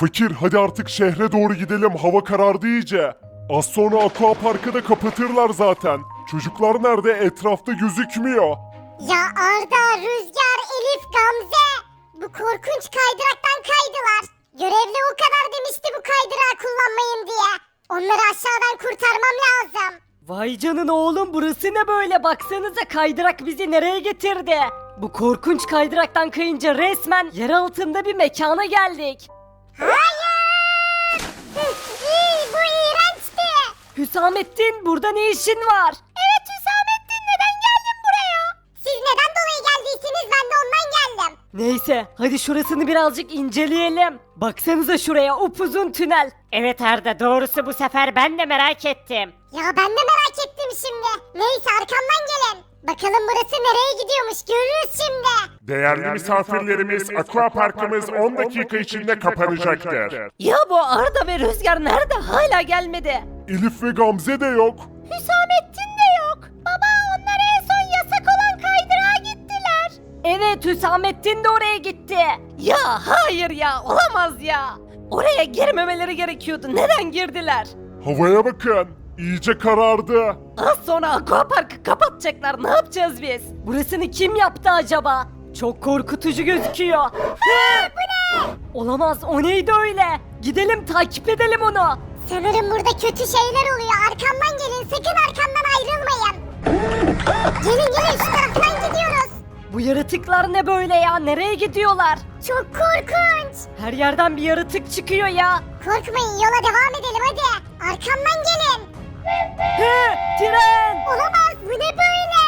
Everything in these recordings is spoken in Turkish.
Fakir hadi artık şehre doğru gidelim hava karardı iyice. Az sonra aqua parkı da kapatırlar zaten. Çocuklar nerede etrafta gözükmüyor. Ya Arda, Rüzgar, Elif, Gamze. Bu korkunç kaydıraktan kaydılar. Görevli o kadar demişti bu kaydırağı kullanmayın diye. Onları aşağıdan kurtarmam lazım. Vay canına oğlum burası ne böyle baksanıza kaydırak bizi nereye getirdi? Bu korkunç kaydıraktan kayınca resmen yer altında bir mekana geldik. Hayır! İyi, bu iğrençti. Hüsamettin burada ne işin var? Evet Hüsamettin neden geldin buraya? Siz neden dolayı geldiyseniz ben de ondan geldim. Neyse hadi şurasını birazcık inceleyelim. Baksanıza şuraya upuzun tünel. Evet Arda doğrusu bu sefer ben de merak ettim. Ya ben de merak ettim şimdi. Neyse arkamdan gelin. Bakalım burası nereye gidiyormuş görürüz şimdi. Değerli misafirlerimiz aqua parkımız 10 dakika içinde kapanacaktır. Ya bu Arda ve Rüzgar nerede hala gelmedi? Elif ve Gamze de yok. Hüsamettin de yok. Baba onlar en son yasak olan kaydırağa gittiler. Evet Hüsamettin de oraya gitti. Ya hayır ya olamaz ya. Oraya girmemeleri gerekiyordu. Neden girdiler? Havaya bakın. İyice karardı. Az sonra aquaparkı kapatacaklar. Ne yapacağız biz? Burasını kim yaptı acaba? Çok korkutucu gözüküyor. Hı, bu ne? Olamaz o neydi öyle? Gidelim takip edelim onu. Sanırım burada kötü şeyler oluyor. Arkamdan gelin sakın arkamdan ayrılmayın. Gelin gelin şu taraftan gidiyoruz. Bu yaratıklar ne böyle ya? Nereye gidiyorlar? Çok korkunç. Her yerden bir yaratık çıkıyor ya. Korkmayın yola devam edelim hadi. Arkamdan gelin. Hı, tren. Olamaz bu ne böyle?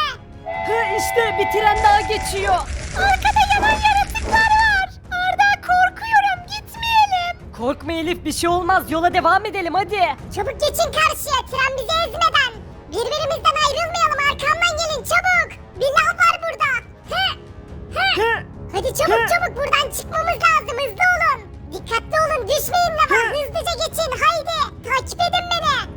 Hı, işte bir tren daha geçiyor. Arkada yanan yaratıklar var. Arda korkuyorum gitmeyelim. Korkma Elif bir şey olmaz. Yola devam edelim hadi. Çabuk geçin karşıya tren bizi ezmeden. Birbirimizden ayrılmayalım arkamdan gelin çabuk. Bir lav var burada. Hı. Hı. Hı. Hadi çabuk Hı. çabuk buradan çıkmamız lazım hızlı olun. Dikkatli olun düşmeyin de var Hı. hızlıca geçin haydi. Takip edin beni.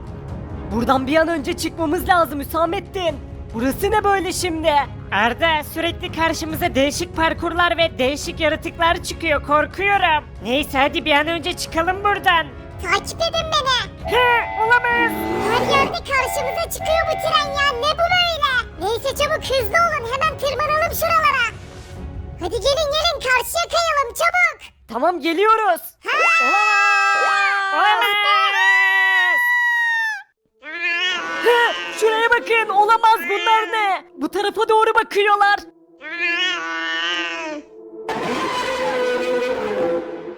Buradan bir an önce çıkmamız lazım Hüsamettin. Burası ne böyle şimdi? Arda sürekli karşımıza değişik parkurlar ve değişik yaratıklar çıkıyor korkuyorum. Neyse hadi bir an önce çıkalım buradan. Takip edin beni. He olamaz. Her yerde karşımıza çıkıyor bu tren ya ne bu böyle? Neyse çabuk hızlı olun hemen tırmanalım şuralara. Hadi gelin gelin karşıya kayalım çabuk. Tamam geliyoruz. Ha? Olamaz. He, bakın olamaz bunlar ne? Bu tarafa doğru bakıyorlar.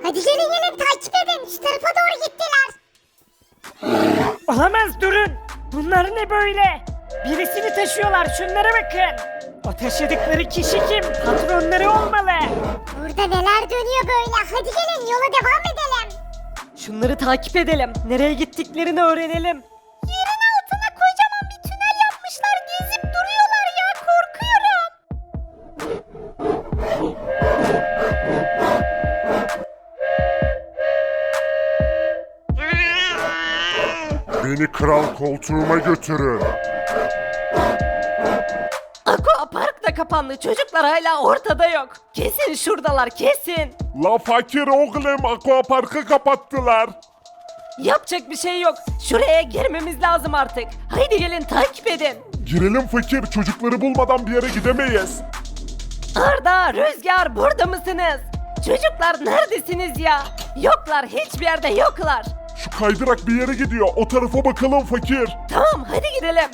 Hadi gelin gelin takip edin şu tarafa doğru gittiler. Olamaz durun. Bunlar ne böyle? Birisini taşıyorlar şunlara bakın. O taşıdıkları kişi kim? Patronları olmalı. Burada neler dönüyor böyle hadi gelin yola devam edelim. Şunları takip edelim. Nereye gittiklerini öğrenelim. Beni kral koltuğuma götürün. Aqua Park da kapandı. Çocuklar hala ortada yok. Kesin şuradalar kesin. La fakir oğlum aqua parkı kapattılar. Yapacak bir şey yok. Şuraya girmemiz lazım artık. Haydi gelin takip edin. Girelim fakir çocukları bulmadan bir yere gidemeyiz. Arda, Rüzgar burada mısınız? Çocuklar neredesiniz ya? Yoklar hiçbir yerde yoklar. Şu kaydırak bir yere gidiyor o tarafa bakalım fakir. Tamam hadi gidelim.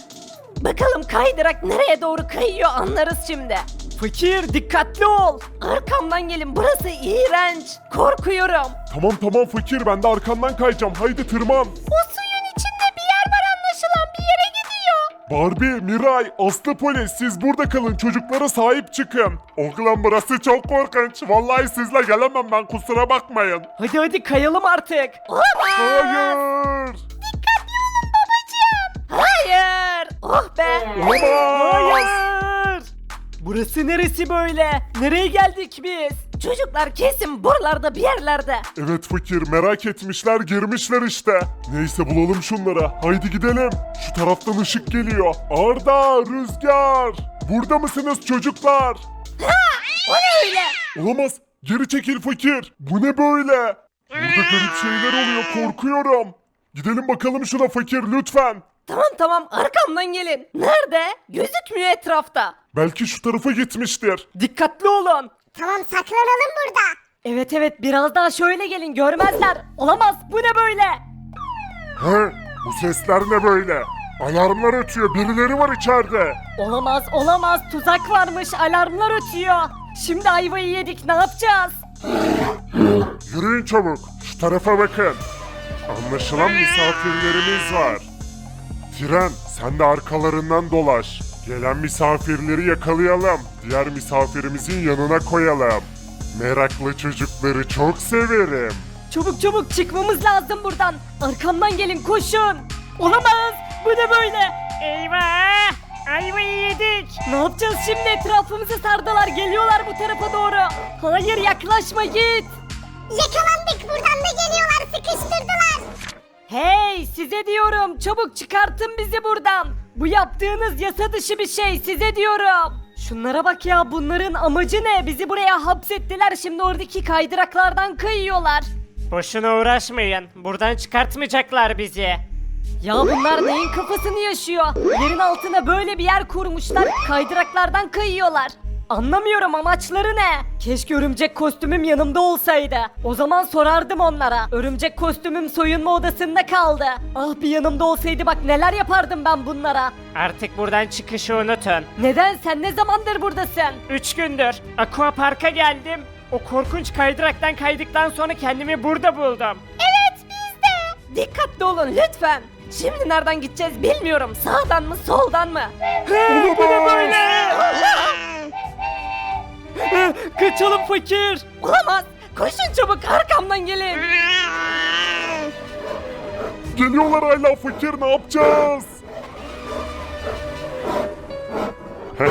Bakalım kaydırak nereye doğru kayıyor anlarız şimdi. Fakir dikkatli ol. Arkamdan gelin burası iğrenç. Korkuyorum. Tamam tamam fakir ben de arkandan kayacağım haydi tırman. O suyun içinde Barbie, Miray, Aslı polis siz burada kalın çocuklara sahip çıkın. Oğlum burası çok korkunç. Vallahi sizle gelemem ben kusura bakmayın. Hadi hadi kayalım artık. Hayır. Hayır. Oh be. Olamaz. Hayır. Burası neresi böyle? Nereye geldik biz? Çocuklar kesin buralarda bir yerlerde. Evet fakir merak etmişler girmişler işte. Neyse bulalım şunları. Haydi gidelim. Şu taraftan ışık geliyor. Arda, Rüzgar. Burada mısınız çocuklar? O ne öyle? Olamaz. Geri çekil fakir. Bu ne böyle? Burada garip şeyler oluyor korkuyorum. Gidelim bakalım şuna fakir lütfen. Tamam tamam arkamdan gelin. Nerede? Gözükmüyor etrafta. Belki şu tarafa gitmiştir. Dikkatli olun. Tamam saklanalım burada. Evet evet biraz daha şöyle gelin görmezler. Olamaz bu ne böyle? He? Bu sesler ne böyle? Alarmlar ötüyor birileri var içeride. Olamaz olamaz tuzak varmış alarmlar ötüyor. Şimdi ayvayı yedik ne yapacağız? Yürüyün çabuk. Şu tarafa bakın. Anlaşılan misafirlerimiz var. Tren sen de arkalarından dolaş. Gelen misafirleri yakalayalım. Diğer misafirimizin yanına koyalım. Meraklı çocukları çok severim. Çabuk çabuk çıkmamız lazım buradan. Arkamdan gelin koşun. Olamaz bu ne böyle? Eyvah ayvayı yedik. Ne yapacağız şimdi etrafımızı sardılar geliyorlar bu tarafa doğru. Hayır yaklaşma git. Yakalandık buradan da geliyorlar sıkıştırdılar. Hey size diyorum çabuk çıkartın bizi buradan. Bu yaptığınız yasa dışı bir şey size diyorum. Şunlara bak ya bunların amacı ne? Bizi buraya hapsettiler şimdi oradaki kaydıraklardan kayıyorlar. Boşuna uğraşmayın. Buradan çıkartmayacaklar bizi. Ya bunlar neyin kafasını yaşıyor? Yerin altına böyle bir yer kurmuşlar, kaydıraklardan kayıyorlar. Anlamıyorum amaçları ne? Keşke örümcek kostümüm yanımda olsaydı. O zaman sorardım onlara. Örümcek kostümüm soyunma odasında kaldı. Ah bir yanımda olsaydı bak neler yapardım ben bunlara. Artık buradan çıkışı unutun. Neden sen ne zamandır buradasın? Üç gündür Aqua Park'a geldim. O korkunç kaydıraktan kaydıktan sonra kendimi burada buldum. Evet biz de. Dikkatli olun lütfen. Şimdi nereden gideceğiz bilmiyorum. Sağdan mı soldan mı? Bu ne böyle? Kaçalım fakir. Olamaz. Koşun çabuk arkamdan gelin. Geliyorlar hala fakir ne yapacağız?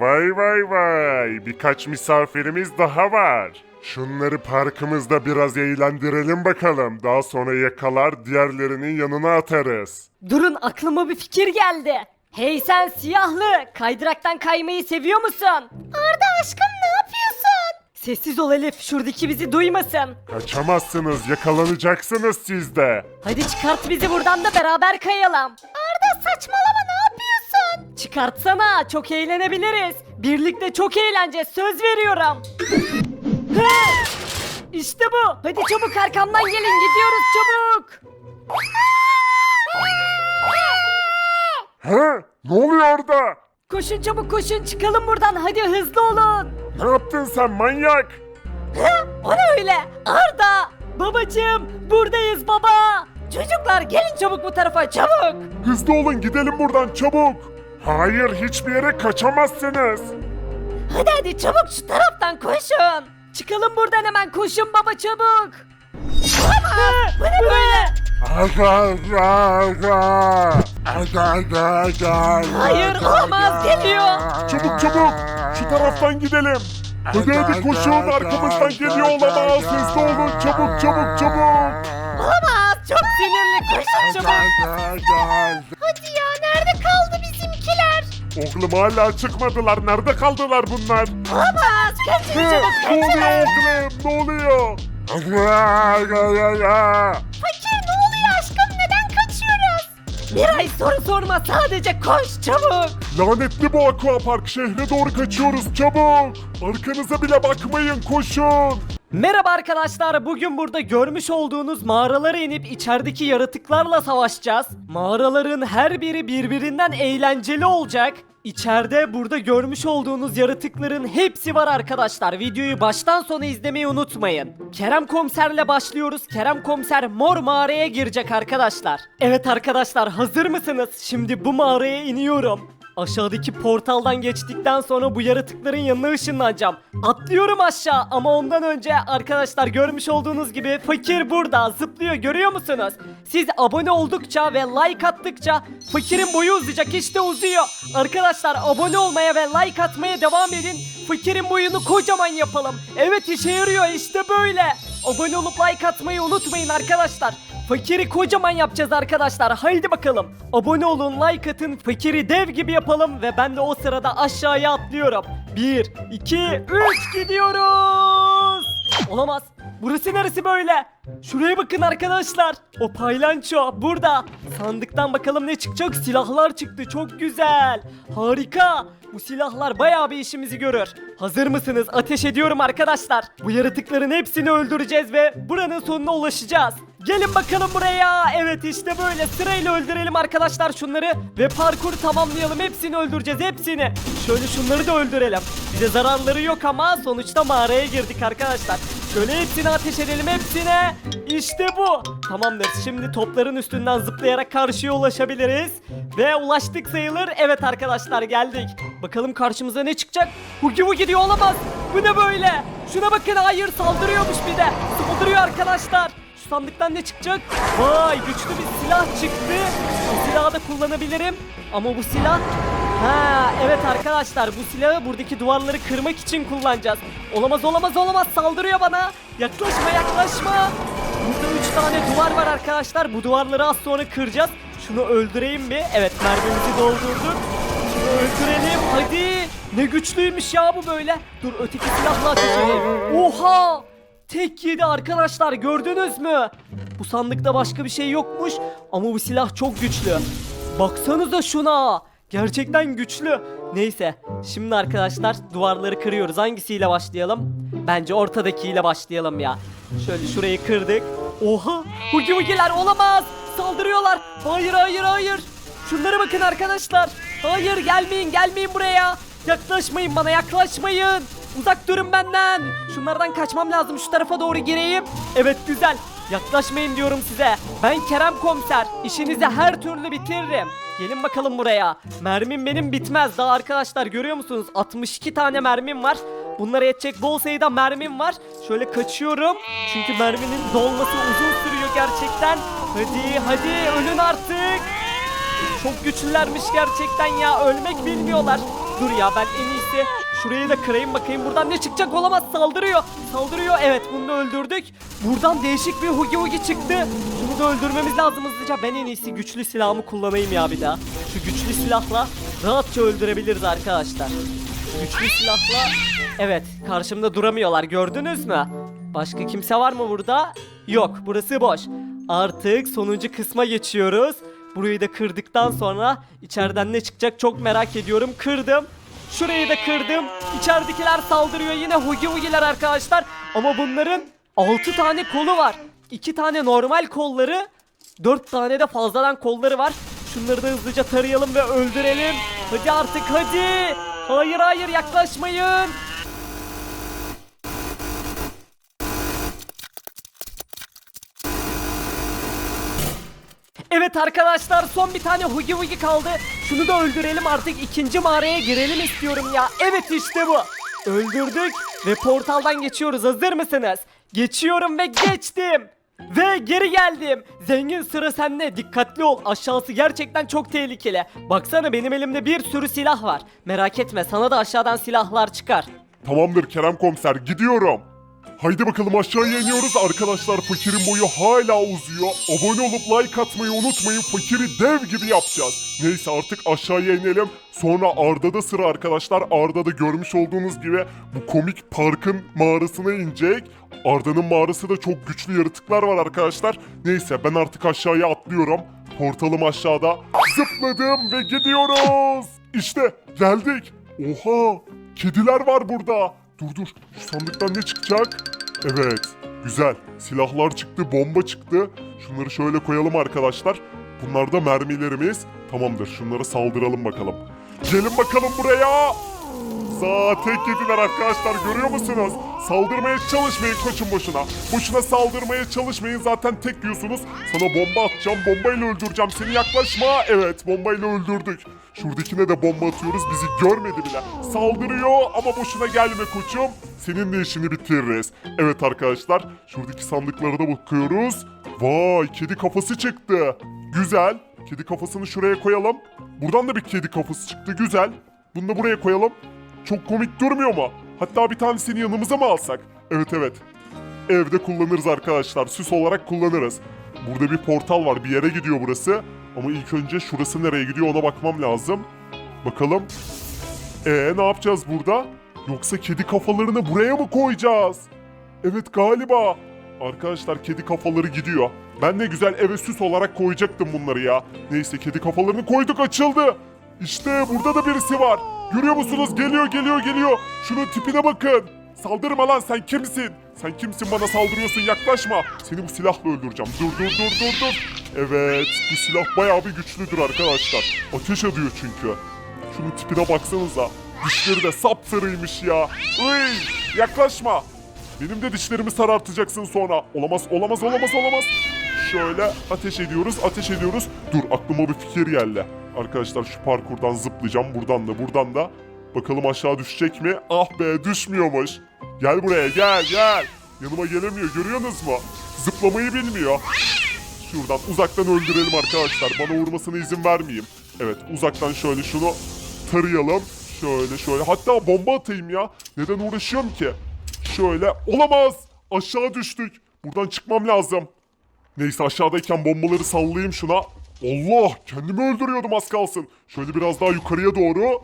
vay vay vay birkaç misafirimiz daha var. Şunları parkımızda biraz eğlendirelim bakalım. Daha sonra yakalar diğerlerinin yanına atarız. Durun aklıma bir fikir geldi. Hey sen siyahlı, kaydıraktan kaymayı seviyor musun? Arda aşkım ne yapıyorsun? Sessiz ol Elif, şuradaki bizi duymasın. Kaçamazsınız yakalanacaksınız siz de. Hadi çıkart bizi buradan da beraber kayalım. Arda saçmalama ne yapıyorsun? Çıkartsana, çok eğlenebiliriz. Birlikte çok eğleneceğiz, söz veriyorum. He! İşte bu. Hadi çabuk arkamdan gelin, gidiyoruz çabuk. He? Ne oluyor orada? Koşun çabuk koşun, çıkalım buradan. Hadi hızlı olun. Ne yaptın sen manyak? O ne öyle? Arda! Babacığım buradayız baba! Çocuklar gelin çabuk bu tarafa çabuk! Hızlı olun gidelim buradan çabuk. Hayır hiçbir yere kaçamazsınız. Hadi hadi çabuk şu taraftan koşun! Çıkalım buradan hemen koşun baba çabuk! Olamaz! Bu ne böyle? Hayır, olamaz, geliyor. Çabuk çabuk şu taraftan gidelim. Hadi hadi koşun arkamızdan geliyor olamaz. Hızlı olun çabuk çabuk çabuk. Olamaz! Çok sinirli koşun çabuk! Hadi ya nerede kaldı bizimkiler? Oğlum hala çıkmadılar. Nerede kaldılar bunlar? Olamaz! Kaçın çabuk ne oluyor kaçın! oğlum? Ne oluyor? Fakir ne Miray soru sorma sadece koş çabuk! Lanetli bu aquapark şehre doğru kaçıyoruz çabuk. Arkanıza bile bakmayın koşun. Merhaba arkadaşlar. Bugün burada görmüş olduğunuz mağaralara inip içerideki yaratıklarla savaşacağız. Mağaraların her biri birbirinden eğlenceli olacak. İçeride burada görmüş olduğunuz yaratıkların hepsi var arkadaşlar. Videoyu baştan sona izlemeyi unutmayın. Kerem Komiser'le başlıyoruz. Kerem Komiser mor mağaraya girecek arkadaşlar. Evet arkadaşlar hazır mısınız? Şimdi bu mağaraya iniyorum. Aşağıdaki portaldan geçtikten sonra bu yaratıkların yanına ışınlanacağım. Atlıyorum aşağı ama ondan önce arkadaşlar görmüş olduğunuz gibi fakir burada zıplıyor görüyor musunuz? Siz abone oldukça ve like attıkça fakirin boyu uzayacak işte uzuyor. Arkadaşlar abone olmaya ve like atmaya devam edin. Fakirin boyunu kocaman yapalım. Evet işe yarıyor işte böyle. Abone olup like atmayı unutmayın arkadaşlar. Fakiri kocaman yapacağız arkadaşlar. Haydi bakalım. Abone olun, like atın, fakiri dev gibi yapalım ve ben de o sırada aşağıya atlıyorum. 1, 2, 3 gidiyoruz. Olamaz. Burası neresi böyle? Şuraya bakın arkadaşlar. O paylanço burada. Sandıktan bakalım ne çıkacak? Silahlar çıktı. Çok güzel. Harika. Bu silahlar bayağı bir işimizi görür. Hazır mısınız? Ateş ediyorum arkadaşlar. Bu yaratıkların hepsini öldüreceğiz ve buranın sonuna ulaşacağız. Gelin bakalım buraya. Evet işte böyle sırayla öldürelim arkadaşlar şunları ve parkuru tamamlayalım. Hepsini öldüreceğiz hepsini. Şöyle şunları da öldürelim. Bize zararları yok ama sonuçta mağaraya girdik arkadaşlar. Şöyle hepsini ateş edelim hepsine. İşte bu. Tamamdır. Şimdi topların üstünden zıplayarak karşıya ulaşabiliriz. Ve ulaştık sayılır. Evet arkadaşlar geldik. Bakalım karşımıza ne çıkacak? Hugi Hugi diyor olamaz. Bu ne böyle? Şuna bakın hayır saldırıyormuş bir de. Saldırıyor arkadaşlar. Sandıktan ne çıkacak? Vay güçlü bir silah çıktı. Bu silahı da kullanabilirim. Ama bu silah... Ha evet arkadaşlar bu silahı buradaki duvarları kırmak için kullanacağız. Olamaz olamaz olamaz saldırıyor bana. Yaklaşma yaklaşma. Burada 3 tane duvar var arkadaşlar. Bu duvarları az sonra kıracağız. Şunu öldüreyim bir. Evet mermimizi doldurduk. Şunu öldürelim hadi. Ne güçlüymüş ya bu böyle. Dur öteki silahla edeyim. Oha! Tek yedi arkadaşlar gördünüz mü? Bu sandıkta başka bir şey yokmuş ama bu silah çok güçlü. Baksanıza şuna. Gerçekten güçlü. Neyse şimdi arkadaşlar duvarları kırıyoruz. Hangisiyle başlayalım? Bence ortadakiyle başlayalım ya. Şöyle şurayı kırdık. Oha! Hugi Hugi'ler olamaz! Saldırıyorlar! Hayır hayır hayır! Şunlara bakın arkadaşlar! Hayır gelmeyin gelmeyin buraya! Yaklaşmayın bana yaklaşmayın! Uzak durun benden! Şunlardan kaçmam lazım şu tarafa doğru gireyim. Evet güzel. Yaklaşmayın diyorum size. Ben Kerem Komiser. İşinizi her türlü bitiririm. Gelin bakalım buraya. Mermim benim bitmez. Daha arkadaşlar görüyor musunuz? 62 tane mermim var. Bunlara yetecek bol sayıda mermim var. Şöyle kaçıyorum. Çünkü merminin dolması uzun sürüyor gerçekten. Hadi hadi ölün artık. Çok güçlülermiş gerçekten ya. Ölmek bilmiyorlar. Dur ya ben en iyisi şurayı da kırayım bakayım. Buradan ne çıkacak olamaz. Saldırıyor. Saldırıyor. Evet bunu da öldürdük. Buradan değişik bir hugi hugi çıktı. Şunu da öldürmemiz lazım hızlıca. Ben en iyisi güçlü silahımı kullanayım ya bir daha. Şu güçlü silahla rahatça öldürebiliriz arkadaşlar. Güçlü silahla Evet karşımda duramıyorlar gördünüz mü? Başka kimse var mı burada? Yok burası boş. Artık sonuncu kısma geçiyoruz. Burayı da kırdıktan sonra içeriden ne çıkacak çok merak ediyorum. Kırdım. Şurayı da kırdım. İçeridekiler saldırıyor yine hugi hugiler arkadaşlar. Ama bunların 6 tane kolu var. 2 tane normal kolları, 4 tane de fazladan kolları var. Şunları da hızlıca tarayalım ve öldürelim. Hadi artık hadi. Hayır hayır yaklaşmayın. Evet arkadaşlar son bir tane Hugi Hugi kaldı. Şunu da öldürelim artık ikinci mağaraya girelim istiyorum ya. Evet işte bu. Öldürdük ve portaldan geçiyoruz. Hazır mısınız? Geçiyorum ve geçtim. Ve geri geldim. Zengin sıra sende. Dikkatli ol. Aşağısı gerçekten çok tehlikeli. Baksana benim elimde bir sürü silah var. Merak etme sana da aşağıdan silahlar çıkar. Tamamdır Kerem Komiser gidiyorum. Haydi bakalım aşağıya iniyoruz. Arkadaşlar fakirin boyu hala uzuyor. Abone olup like atmayı unutmayın. Fakiri dev gibi yapacağız. Neyse artık aşağıya inelim. Sonra Arda'da sıra arkadaşlar. Arda'da görmüş olduğunuz gibi bu komik parkın mağarasına inecek. Arda'nın mağarası da çok güçlü yaratıklar var arkadaşlar. Neyse ben artık aşağıya atlıyorum. Portalım aşağıda. Zıpladım ve gidiyoruz. İşte geldik. Oha kediler var burada. Dur dur şu sandıktan ne çıkacak? Evet güzel silahlar çıktı bomba çıktı. Şunları şöyle koyalım arkadaşlar. Bunlar da mermilerimiz. Tamamdır şunlara saldıralım bakalım. Gelin bakalım buraya. Za tek yediler arkadaşlar görüyor musunuz? Saldırmaya çalışmayın koçun boşuna. Boşuna saldırmaya çalışmayın zaten tek yiyorsunuz. Sana bomba atacağım bombayla öldüreceğim seni yaklaşma. Evet bombayla öldürdük. Şuradakine de bomba atıyoruz bizi görmedi bile. Saldırıyor ama boşuna gelme koçum. Senin de işini bitiririz. Evet arkadaşlar şuradaki sandıklara da bakıyoruz. Vay kedi kafası çıktı. Güzel. Kedi kafasını şuraya koyalım. Buradan da bir kedi kafası çıktı güzel. Bunu da buraya koyalım. Çok komik durmuyor mu? Hatta bir tanesini yanımıza mı alsak? Evet evet. Evde kullanırız arkadaşlar. Süs olarak kullanırız. Burada bir portal var. Bir yere gidiyor burası. Ama ilk önce şurası nereye gidiyor ona bakmam lazım. Bakalım. Ee ne yapacağız burada? Yoksa kedi kafalarını buraya mı koyacağız? Evet galiba. Arkadaşlar kedi kafaları gidiyor. Ben ne güzel eve süs olarak koyacaktım bunları ya. Neyse kedi kafalarını koyduk açıldı. İşte burada da birisi var. Görüyor musunuz? Geliyor geliyor geliyor. Şunun tipine bakın. Saldırma lan sen kimsin? Sen kimsin bana saldırıyorsun yaklaşma. Seni bu silahla öldüreceğim. Dur dur dur dur dur. Evet bu silah bayağı bir güçlüdür arkadaşlar. Ateş ediyor çünkü. Şunun tipine baksanıza. Dişleri de sapsarıymış ya. Uy, yaklaşma. Benim de dişlerimi sarartacaksın sonra. Olamaz, olamaz, olamaz, olamaz. Şöyle ateş ediyoruz, ateş ediyoruz. Dur aklıma bir fikir geldi. Arkadaşlar şu parkurdan zıplayacağım. Buradan da, buradan da. Bakalım aşağı düşecek mi? Ah be düşmüyormuş. Gel buraya gel gel. Yanıma gelemiyor görüyorsunuz mu? Zıplamayı bilmiyor. Şuradan uzaktan öldürelim arkadaşlar. Bana vurmasına izin vermeyeyim. Evet uzaktan şöyle şunu tarayalım. Şöyle şöyle. Hatta bomba atayım ya. Neden uğraşıyorum ki? Şöyle. Olamaz. Aşağı düştük. Buradan çıkmam lazım. Neyse aşağıdayken bombaları sallayayım şuna. Allah kendimi öldürüyordum az kalsın. Şöyle biraz daha yukarıya doğru.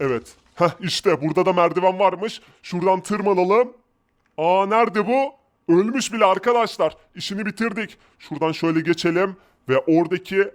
Evet. Heh işte burada da merdiven varmış. Şuradan tırmanalım. Aa nerede bu? Ölmüş bile arkadaşlar. İşini bitirdik. Şuradan şöyle geçelim ve oradaki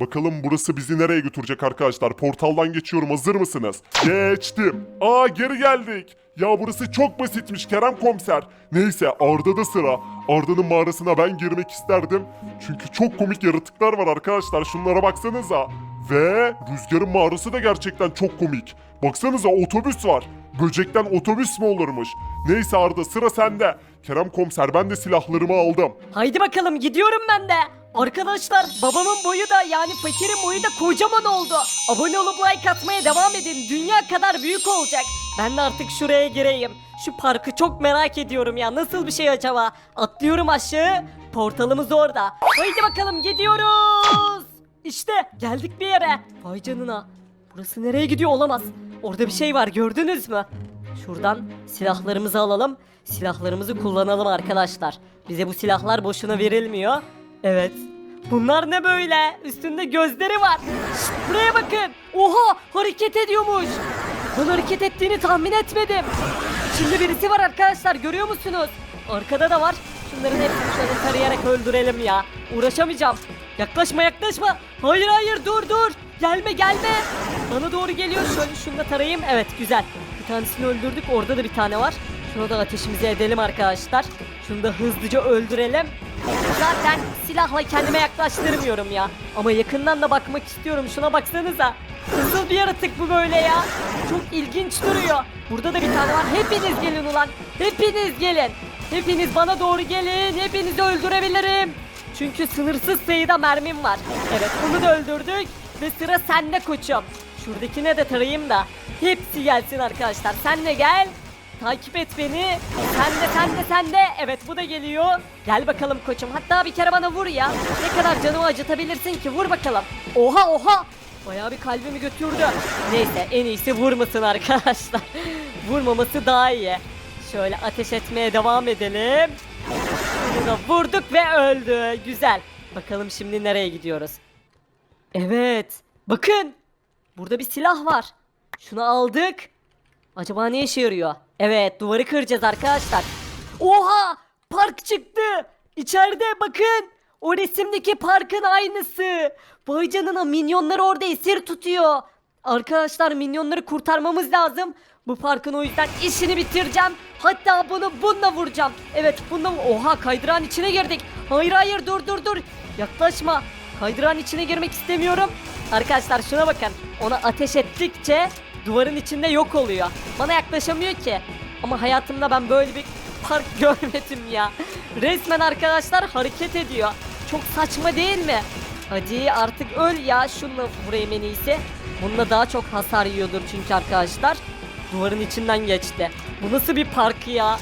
Bakalım burası bizi nereye götürecek arkadaşlar? Portaldan geçiyorum. Hazır mısınız? Geçtim. Aa geri geldik. Ya burası çok basitmiş Kerem komiser. Neyse Arda'da sıra. Arda'nın mağarasına ben girmek isterdim. Çünkü çok komik yaratıklar var arkadaşlar. Şunlara baksanıza. Ve Rüzgar'ın mağarası da gerçekten çok komik. Baksanıza otobüs var. Böcekten otobüs mü olurmuş? Neyse Arda sıra sende. Kerem komiser ben de silahlarımı aldım. Haydi bakalım gidiyorum ben de. Arkadaşlar babamın boyu da yani fakirin boyu da kocaman oldu. Abone olup like atmaya devam edin. Dünya kadar büyük olacak. Ben de artık şuraya gireyim. Şu parkı çok merak ediyorum ya. Nasıl bir şey acaba? Atlıyorum aşağı. Portalımız orada. Haydi bakalım gidiyoruz. İşte geldik bir yere. Vay canına. Burası nereye gidiyor olamaz. Orada bir şey var gördünüz mü? Şuradan silahlarımızı alalım. Silahlarımızı kullanalım arkadaşlar. Bize bu silahlar boşuna verilmiyor. Evet. Bunlar ne böyle? Üstünde gözleri var. Buraya bakın. Oha hareket ediyormuş. Ben hareket ettiğini tahmin etmedim. Şimdi birisi var arkadaşlar görüyor musunuz? Arkada da var. Şunların hepsini şöyle tarayarak öldürelim ya. Uğraşamayacağım. Yaklaşma yaklaşma. Hayır hayır dur dur. Gelme gelme. Bana doğru geliyor. Şöyle şunu da tarayayım. Evet güzel. Bir tanesini öldürdük. Orada da bir tane var. Şunu da ateşimizi edelim arkadaşlar. Şunu da hızlıca öldürelim. Zaten silahla kendime yaklaştırmıyorum ya. Ama yakından da bakmak istiyorum. Şuna baksanıza. Nasıl bir yaratık bu böyle ya? Çok ilginç duruyor. Burada da bir tane var. Hepiniz gelin ulan. Hepiniz gelin. Hepiniz bana doğru gelin. Hepinizi öldürebilirim. Çünkü sınırsız sayıda mermim var. Evet bunu da öldürdük. Ve sıra sende koçum. Şuradakine de tarayayım da. Hepsi gelsin arkadaşlar. Sen de gel. Takip et beni. Sen de sen de sen de. Evet bu da geliyor. Gel bakalım koçum. Hatta bir kere bana vur ya. Ne kadar canımı acıtabilirsin ki vur bakalım. Oha oha. Bayağı bir kalbimi götürdü. Neyse en iyisi vurmasın arkadaşlar. Vurmaması daha iyi. Şöyle ateş etmeye devam edelim. Bunu vurduk ve öldü. Güzel. Bakalım şimdi nereye gidiyoruz? Evet. Bakın. Burada bir silah var. Şunu aldık. Acaba ne işe yarıyor? Evet duvarı kıracağız arkadaşlar. Oha! Park çıktı. İçeride bakın. O resimdeki parkın aynısı. Vay canına minyonlar orada esir tutuyor. Arkadaşlar minyonları kurtarmamız lazım. Bu parkın o yüzden işini bitireceğim. Hatta bunu bununla vuracağım. Evet bununla Oha kaydıran içine girdik. Hayır hayır dur dur dur. Yaklaşma. Kaydıran içine girmek istemiyorum. Arkadaşlar şuna bakın. Ona ateş ettikçe duvarın içinde yok oluyor. Bana yaklaşamıyor ki. Ama hayatımda ben böyle bir park görmedim ya. Resmen arkadaşlar hareket ediyor. Çok saçma değil mi? Hadi artık öl ya şununla vurayım en iyisi. Bununla daha çok hasar yiyordur çünkü arkadaşlar. Duvarın içinden geçti. Bu nasıl bir park ya?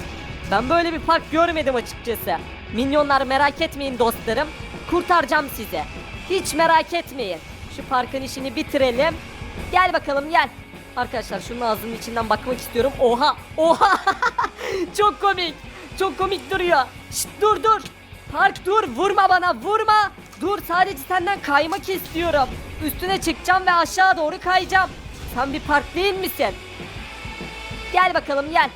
Ben böyle bir park görmedim açıkçası. Minyonlar merak etmeyin dostlarım. Kurtaracağım sizi. Hiç merak etmeyin. Şu parkın işini bitirelim. Gel bakalım gel. Arkadaşlar şunun ağzının içinden bakmak istiyorum. Oha! Oha! Çok komik. Çok komik duruyor. Şşt dur dur. Park dur vurma bana vurma. Dur sadece senden kaymak istiyorum. Üstüne çıkacağım ve aşağı doğru kayacağım. Sen bir park değil misin? Gel bakalım gel.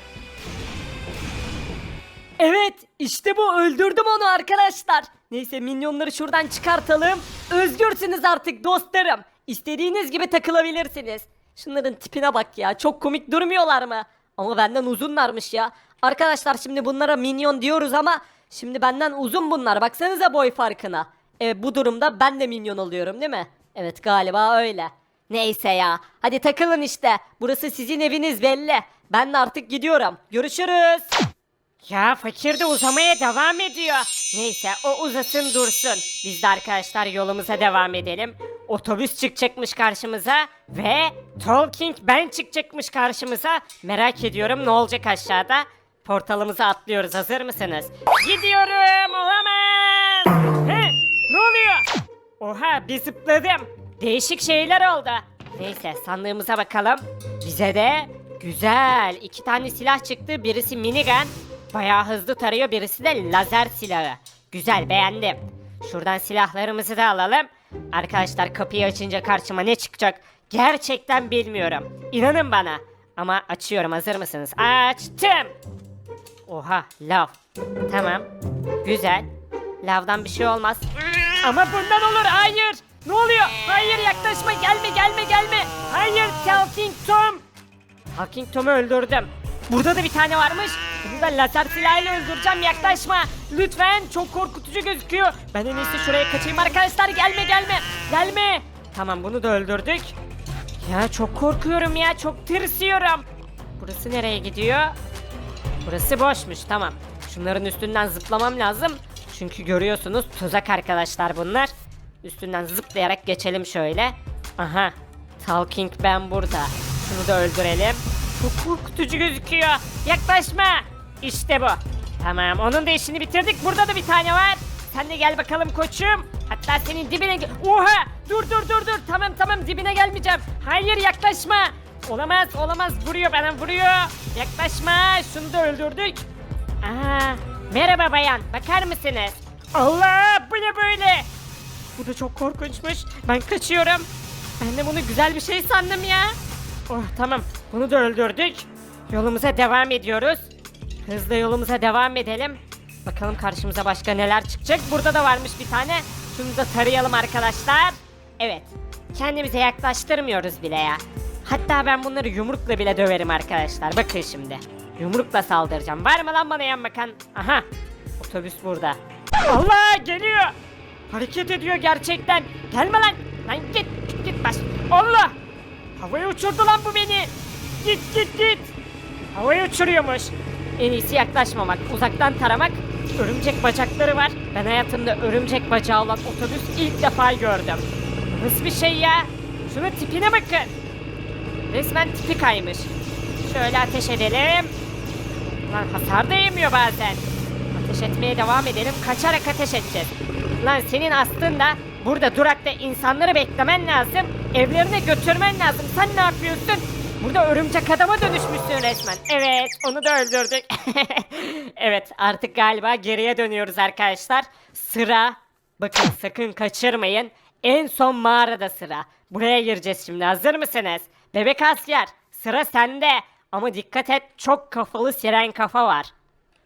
Evet işte bu öldürdüm onu arkadaşlar. Neyse minyonları şuradan çıkartalım. Özgürsünüz artık dostlarım. İstediğiniz gibi takılabilirsiniz. Şunların tipine bak ya çok komik durmuyorlar mı? Ama benden uzunlarmış ya. Arkadaşlar şimdi bunlara minyon diyoruz ama şimdi benden uzun bunlar. Baksanıza boy farkına. E, bu durumda ben de minyon oluyorum değil mi? Evet galiba öyle. Neyse ya. Hadi takılın işte. Burası sizin eviniz belli. Ben de artık gidiyorum. Görüşürüz. Ya fakir de uzamaya devam ediyor. Neyse o uzasın dursun. Biz de arkadaşlar yolumuza devam edelim. Otobüs çıkacakmış karşımıza ve Talking Ben çıkacakmış karşımıza. Merak ediyorum ne olacak aşağıda. Portalımıza atlıyoruz hazır mısınız? Gidiyorum olamaz. He, ne oluyor? Oha bir zıpladım. Değişik şeyler oldu. Neyse sandığımıza bakalım. Bize de güzel iki tane silah çıktı. Birisi minigun. Bayağı hızlı tarıyor. Birisi de lazer silahı. Güzel beğendim. Şuradan silahlarımızı da alalım. Arkadaşlar kapıyı açınca karşıma ne çıkacak? Gerçekten bilmiyorum. İnanın bana. Ama açıyorum hazır mısınız? Açtım. Oha lav. Tamam. Güzel. Lavdan bir şey olmaz. Ama bundan olur. Hayır. Ne oluyor? Hayır yaklaşma. Gelme gelme gelme. Hayır Talking Tom. Talking Tom'u öldürdüm. Burada da bir tane varmış. Bunu da lazer silahıyla öldüreceğim. Yaklaşma. Lütfen. Çok korkutucu gözüküyor. Ben en iyisi şuraya kaçayım arkadaşlar. Gelme gelme. Gelme. Tamam bunu da öldürdük. Ya çok korkuyorum ya. Çok tırsıyorum. Burası nereye gidiyor? Burası boşmuş tamam. Şunların üstünden zıplamam lazım. Çünkü görüyorsunuz tuzak arkadaşlar bunlar. Üstünden zıplayarak geçelim şöyle. Aha. Talking ben burada. Şunu da öldürelim. Çok korkutucu gözüküyor. Yaklaşma. İşte bu. Tamam onun da işini bitirdik. Burada da bir tane var. Sen de gel bakalım koçum. Hatta senin dibine... Oha! Dur dur dur dur. Tamam tamam dibine gelmeyeceğim. Hayır yaklaşma. Olamaz olamaz vuruyor bana vuruyor. Yaklaşma şunu da öldürdük. Aa, merhaba bayan bakar mısınız? Allah bu ne böyle? Bu da çok korkunçmuş. Ben kaçıyorum. Ben de bunu güzel bir şey sandım ya. Oh tamam bunu da öldürdük. Yolumuza devam ediyoruz. Hızla yolumuza devam edelim. Bakalım karşımıza başka neler çıkacak. Burada da varmış bir tane. Şunu da tarayalım arkadaşlar. Evet. Kendimize yaklaştırmıyoruz bile ya. Hatta ben bunları yumrukla bile döverim arkadaşlar. Bakın şimdi. Yumrukla saldıracağım. Var mı lan bana yan bakan? Aha. Otobüs burada. Allah geliyor. Hareket ediyor gerçekten. Gelme lan. Lan git. Git, baş. Allah. Havaya uçurdu lan bu beni. Git git git. Havaya uçuruyormuş. En iyisi yaklaşmamak, uzaktan taramak. Örümcek bacakları var. Ben hayatımda örümcek bacağı olan otobüs ilk defa gördüm. Nasıl bir şey ya? Şunun tipine bakın. Resmen tipi kaymış. Şöyle ateş edelim. Lan hasar da yemiyor bazen. Ateş etmeye devam edelim. Kaçarak ateş edeceğiz. Lan senin aslında burada durakta insanları beklemen lazım. Evlerine götürmen lazım. Sen ne yapıyorsun? Burada örümcek adama dönüşmüşsün resmen. Evet onu da öldürdük. evet artık galiba geriye dönüyoruz arkadaşlar. Sıra bakın sakın kaçırmayın. En son mağarada sıra. Buraya gireceğiz şimdi hazır mısınız? Bebek asker sıra sende. Ama dikkat et çok kafalı siren kafa var.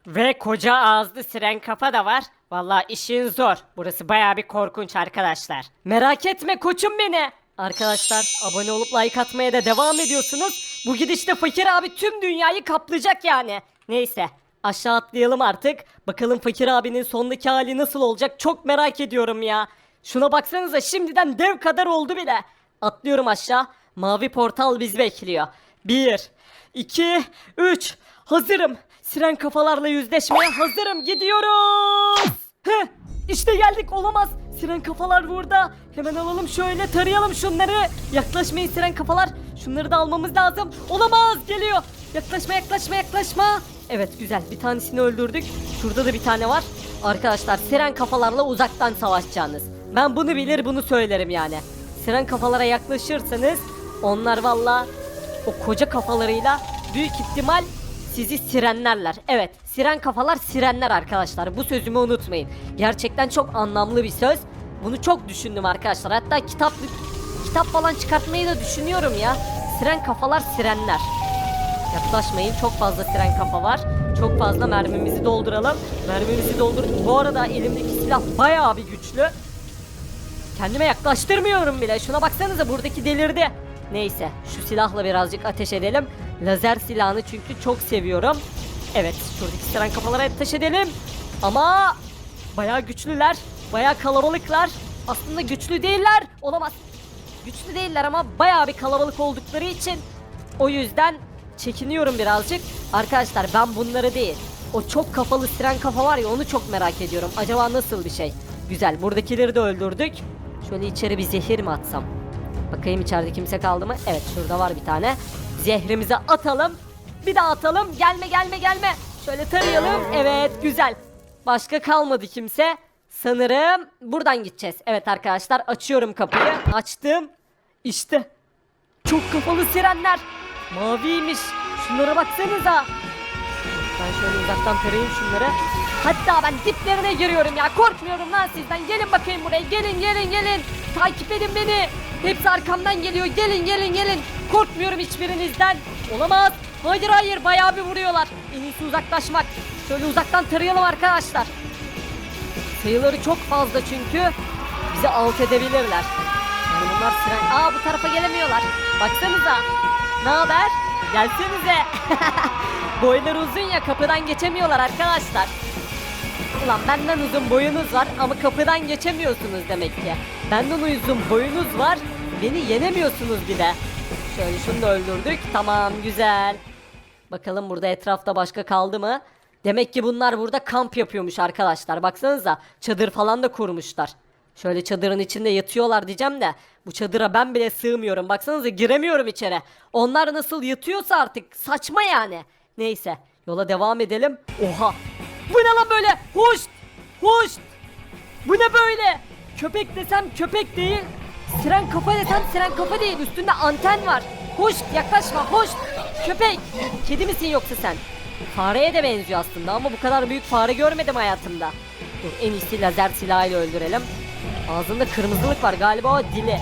Ve koca ağızlı siren kafa da var. Vallahi işin zor. Burası bayağı bir korkunç arkadaşlar. Merak etme koçum beni. Arkadaşlar abone olup like atmaya da devam ediyorsunuz. Bu gidişte fakir abi tüm dünyayı kaplayacak yani. Neyse aşağı atlayalım artık. Bakalım fakir abinin sondaki hali nasıl olacak çok merak ediyorum ya. Şuna baksanıza şimdiden dev kadar oldu bile. Atlıyorum aşağı. Mavi portal bizi bekliyor. 1, 2, 3. Hazırım. Siren kafalarla yüzleşmeye hazırım. Gidiyoruz. Heh, işte geldik olamaz. Siren kafalar burada. Hemen alalım şöyle tarayalım şunları. Yaklaşmayın siren kafalar. Şunları da almamız lazım. Olamaz geliyor. Yaklaşma yaklaşma yaklaşma. Evet güzel bir tanesini öldürdük. Şurada da bir tane var. Arkadaşlar siren kafalarla uzaktan savaşacağınız. Ben bunu bilir bunu söylerim yani. Siren kafalara yaklaşırsanız onlar valla o koca kafalarıyla büyük ihtimal sizi sirenlerler. Evet, siren kafalar sirenler arkadaşlar. Bu sözümü unutmayın. Gerçekten çok anlamlı bir söz. Bunu çok düşündüm arkadaşlar. Hatta kitap kitap falan çıkartmayı da düşünüyorum ya. Siren kafalar sirenler. Yaklaşmayın çok fazla siren kafa var. Çok fazla mermimizi dolduralım. Mermimizi doldur. Bu arada elimdeki silah bayağı bir güçlü. Kendime yaklaştırmıyorum bile. Şuna baksanıza buradaki delirdi. Neyse şu silahla birazcık ateş edelim. Lazer silahını çünkü çok seviyorum. Evet şuradaki siren kafalara ateş edelim. Ama bayağı güçlüler. Bayağı kalabalıklar. Aslında güçlü değiller. Olamaz. Güçlü değiller ama bayağı bir kalabalık oldukları için o yüzden çekiniyorum birazcık. Arkadaşlar ben bunları değil. O çok kafalı siren kafa var ya onu çok merak ediyorum. Acaba nasıl bir şey? Güzel buradakileri de öldürdük. Şöyle içeri bir zehir mi atsam? Bakayım içeride kimse kaldı mı? Evet şurada var bir tane. Zehrimizi atalım. Bir daha atalım. Gelme gelme gelme. Şöyle tarayalım. Evet güzel. Başka kalmadı kimse. Sanırım buradan gideceğiz. Evet arkadaşlar açıyorum kapıyı. Açtım. İşte çok kafalı sirenler. Maviymiş. Şunlara baksanıza. Ben şöyle uzaktan tarayayım şunları. Hatta ben diplerine giriyorum ya. Korkmuyorum lan sizden. Gelin bakayım buraya. Gelin gelin gelin. Takip edin beni. Hepsi arkamdan geliyor. Gelin gelin gelin. Korkmuyorum hiçbirinizden. Olamaz. Hayır hayır bayağı bir vuruyorlar. En iyisi uzaklaşmak. Şöyle uzaktan tarayalım arkadaşlar. Sayıları çok fazla çünkü bizi alt edebilirler. Yani bunlar siren... Aa bu tarafa gelemiyorlar. Baksanıza. Ne haber? Gelsenize. Boyları uzun ya kapıdan geçemiyorlar arkadaşlar. Ulan benden uzun boyunuz var ama kapıdan geçemiyorsunuz demek ki. Benden uzun boyunuz var, beni yenemiyorsunuz bir de. Şöyle şunu da öldürdük. Tamam güzel. Bakalım burada etrafta başka kaldı mı? Demek ki bunlar burada kamp yapıyormuş arkadaşlar. Baksanıza çadır falan da kurmuşlar. Şöyle çadırın içinde yatıyorlar diyeceğim de bu çadıra ben bile sığmıyorum. Baksanıza giremiyorum içeri. Onlar nasıl yatıyorsa artık saçma yani. Neyse yola devam edelim. Oha bu ne lan böyle? Hoş! Hoş! Bu ne böyle? Köpek desem köpek değil. Siren kafa desem siren kafa değil. Üstünde anten var. Hoş yaklaşma hoş. Köpek. Kedi misin yoksa sen? Fareye de benziyor aslında ama bu kadar büyük fare görmedim hayatımda. Dur en iyisi lazer silahıyla öldürelim. Ağzında kırmızılık var galiba o dili.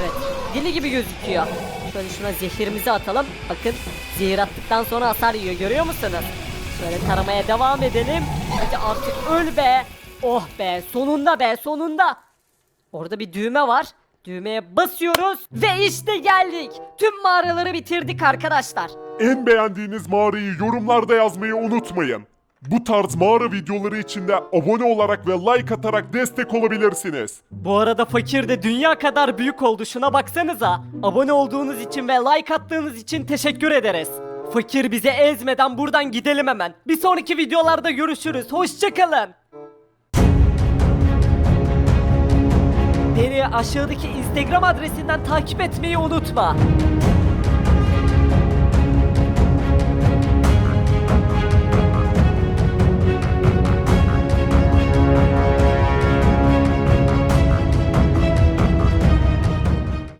Evet dili gibi gözüküyor. Şöyle şuna zehirimizi atalım. Bakın zehir attıktan sonra hasar yiyor görüyor musunuz? Şöyle taramaya devam edelim. Hadi artık öl be. Oh be sonunda be sonunda. Orada bir düğme var. Düğmeye basıyoruz ve işte geldik. Tüm mağaraları bitirdik arkadaşlar. En beğendiğiniz mağarayı yorumlarda yazmayı unutmayın. Bu tarz mağara videoları için de abone olarak ve like atarak destek olabilirsiniz. Bu arada fakir de dünya kadar büyük oldu şuna baksanıza. Abone olduğunuz için ve like attığınız için teşekkür ederiz. Fakir bize ezmeden buradan gidelim hemen. Bir sonraki videolarda görüşürüz. Hoşçakalın. Beni aşağıdaki Instagram adresinden takip etmeyi unutma.